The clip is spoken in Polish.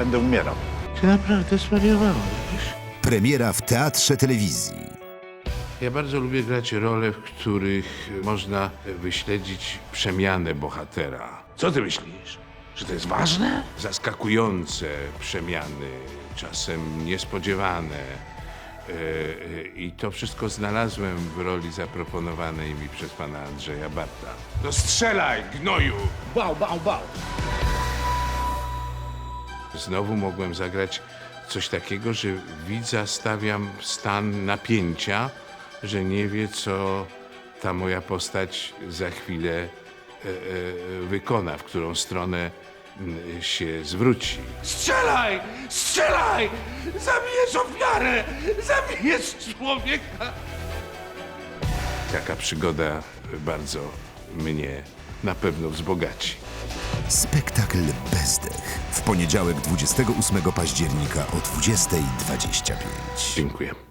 będę umierał. Ty naprawdę zwariowałeś. Premiera w Teatrze Telewizji. Ja bardzo lubię grać role, w których można wyśledzić przemianę bohatera. Co ty myślisz? Że to jest ważne? Zaskakujące przemiany, czasem niespodziewane. E, e, I to wszystko znalazłem w roli zaproponowanej mi przez pana Andrzeja Barta. No strzelaj, gnoju! Bał, bał, bał. Znowu mogłem zagrać coś takiego, że widza stawiam w stan napięcia, że nie wie, co ta moja postać za chwilę e, e, wykona, w którą stronę m, się zwróci. Strzelaj! Strzelaj! Zabijesz ofiarę! Zabijesz człowieka! Taka przygoda bardzo mnie na pewno wzbogaci. Spektakl Bezdech. W poniedziałek 28 października o 20.25. Dziękuję.